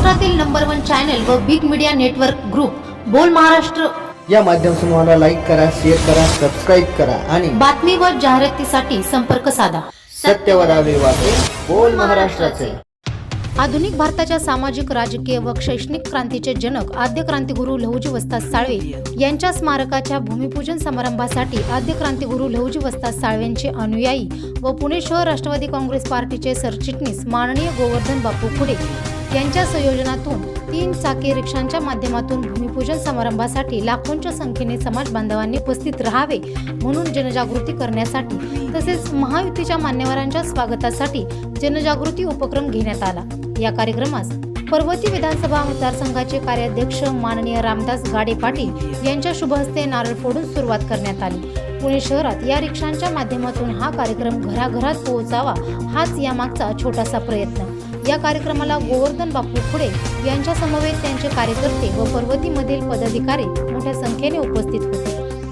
महाराष्ट्रातील number one channel व big media network group Bol Maharashtra. या माध्यम समूहाला लाईक करा शेअर करा सबस्क्राईब करा आणि बातमी व जाहिरातीसाठी संपर्क साधा. बोल महाराष्ट्राचे. आधुनिक भारताच्या सामाजिक राजकीय व शैक्षणिक क्रांतीचे जनक आद्य क्रांतिगुरु लहुजी वस्ताद साळवे यांच्या स्मारकाच्या भूमिपूजन समारंभासाठी आद्य क्रांतिगुरु लहुजी वस्ताद साळवेंचे अनुयायी व पुणे शहर राष्ट्रवादी काँग्रेस पार्टीचे सरचिटणीस माननीय गोवर्धन बापू खुडे यांच्या संयोजनातून तीन चाकी रिक्षांच्या माध्यमातून भूमिपूजन समारंभासाठी लाखोंच्या संख्येने समाज बांधवांनी उपस्थित राहावे म्हणून जनजागृती करण्यासाठी तसेच महायुतीच्या मान्यवरांच्या स्वागतासाठी जनजागृती उपक्रम घेण्यात आला. या कार्यक्रमास पर्वती विधानसभा मतदारसंघाचे कार्याध्यक्ष माननीय रामदास गाडे पाटील यांच्या शुभ हस्ते नारळ फोडून सुरुवात करण्यात आली. पुणे शहरात या रिक्षांच्या माध्यमातून हा कार्यक्रम घराघरात पोहोचावा हाच यामागचा छोटासा प्रयत्न. या कार्यक्रमाला गोवर्धन बापू खुडे यांच्या समवेत त्यांचे कार्यकर्ते व पर्वतीमधील पदाधिकारी मोठ्या संख्येने उपस्थित होते.